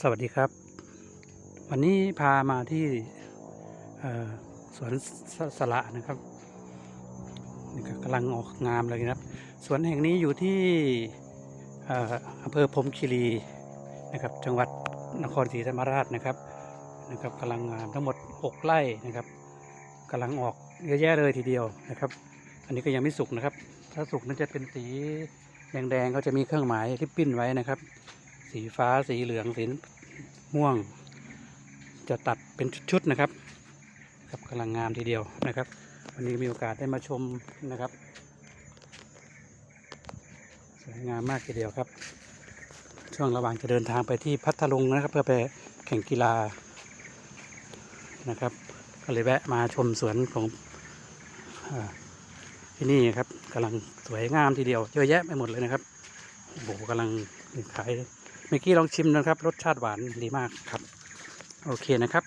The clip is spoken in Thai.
สวัสดีครับ วันนี้พามาที่สวนสสละนะครับนี่ก็กำลังออกงามเลยนะครับ สวนแห่งนี้อยู่ที่อำเภอพรมคีรีนะครับ จังหวัดนครศรีธรรมราชนะครับนะครับกำลังงามทั้งหมด 6 ไร่นะครับกำลังออกเยอะแยะเลยทีเดียวนะครับ อันนี้ก็ยังไม่สุกนะครับ ถ้าสุกนั้นจะเป็นสีแดงๆเขาจะมีเครื่องหมายที่ปิ้นไว้นะครับ สีฟ้าสีเหลืองสีม่วง จะตัดเป็นชุดๆนะครับครับกำลังงามทีเดียวนะครับ วันนี้มีโอกาสได้มาชมนะครับ สวยงามมากทีเดียวครับ ช่วงระหว่างจะเดินทางไปที่พัทลุงนะครับ เพื่อไปแข่งกีฬานะครับ ก็เลยแวะมาชมสวนของอที่นี่ครับกำลังสวยงามทีเดียวเยอะแยะไปหมดเลยนะครับโอ้โหกำลังขาย เมื่อกี้ลองชิมนะครับ รสชาติหวานดีมากครับ โอเคนะครับ